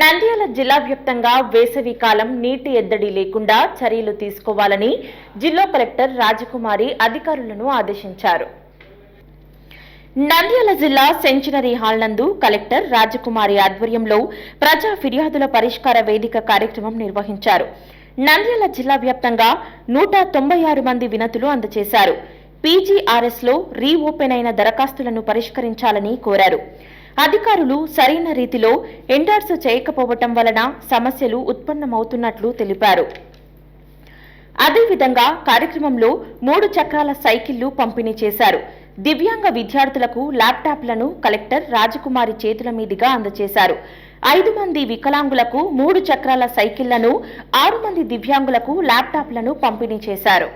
నంద్యాల జిల్లా వ్యాప్తంగా వేసవి కాలం నీటి ఎద్దడి లేకుండా చర్యలు తీసుకోవాలని జిల్లా కలెక్టర్ రాజకుమారి అధికారులను ఆదేశించారు. నంద్యాల జిల్లా సెంచునరీ హాల్ నందు కలెక్టర్ రాజకుమారి ఆధ్వర్యంలో ప్రజా ఫిర్యాదుల పరిష్కార వేదిక కార్యక్రమం నిర్వహించారు. నంద్యాల జిల్లా వ్యాప్తంగా నూట తొంభై ఆరు మంది వినతులు అందజేశారు పీజీఆర్ఎస్లో రీఓపెన్ అయిన దరఖాస్తులను పరిష్కరించాలని కోరారు. అధికారులు సరైన రీతిలో ఎండార్స్ చేయకపోవటం వలన సమస్యలు ఉత్పన్నమవుతున్నట్లు తెలిపారు. అదేవిధంగా కార్యక్రమంలో మూడు చక్రాల సైకిళ్ళు పంపిణీ చేశారు. దివ్యాంగ విద్యార్థులకు ల్యాప్టాప్లను కలెక్టర్ రాజకుమారి చేతుల మీదుగా అందజేశారు. ఐదు మంది వికలాంగులకు మూడు చక్రాల సైకిళ్ళను ఆరు మంది దివ్యాంగులకు ల్యాప్టాప్లను పంపిణీ చేశారు.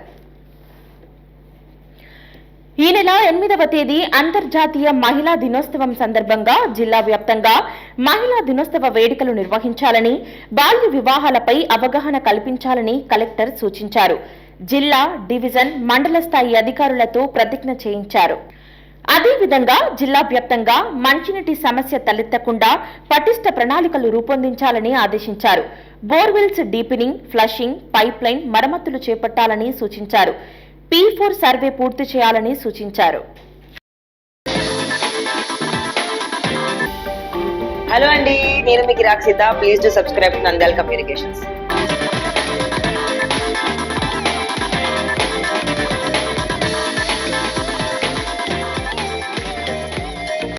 ఈ నెల ఎనిమిదవ తేదీ అంతర్జాతీయ మహిళా దినోత్సవం సందర్భంగా జిల్లా వ్యాప్తంగా మహిళా దినోత్సవ వేడుకలు నిర్వహించాలని బాల్య వివాహాలపై అవగాహన కల్పించాలని కలెక్టర్ సూచించారు. జిల్లా డివిజన్ మండల స్థాయి అధికారులతో ప్రతిజ్ఞ చేయించారు. అదేవిధంగా జిల్లా వ్యాప్తంగా మంచినీటి సమస్య తలెత్తకుండా పటిష్ట ప్రణాళికలు రూపొందించాలని ఆదేశించారు. బోర్వెల్స్ డీపినింగ్ ఫ్లషింగ్ పైప్లైన్ మరమ్మతులు చేపట్టాలని సూచించారు. పీ ఫోర్ సర్వే పూర్తి చేయాలని సూచించారు. హలో అండి నేను మీకు Rakshita. Please to subscribe Nandal communications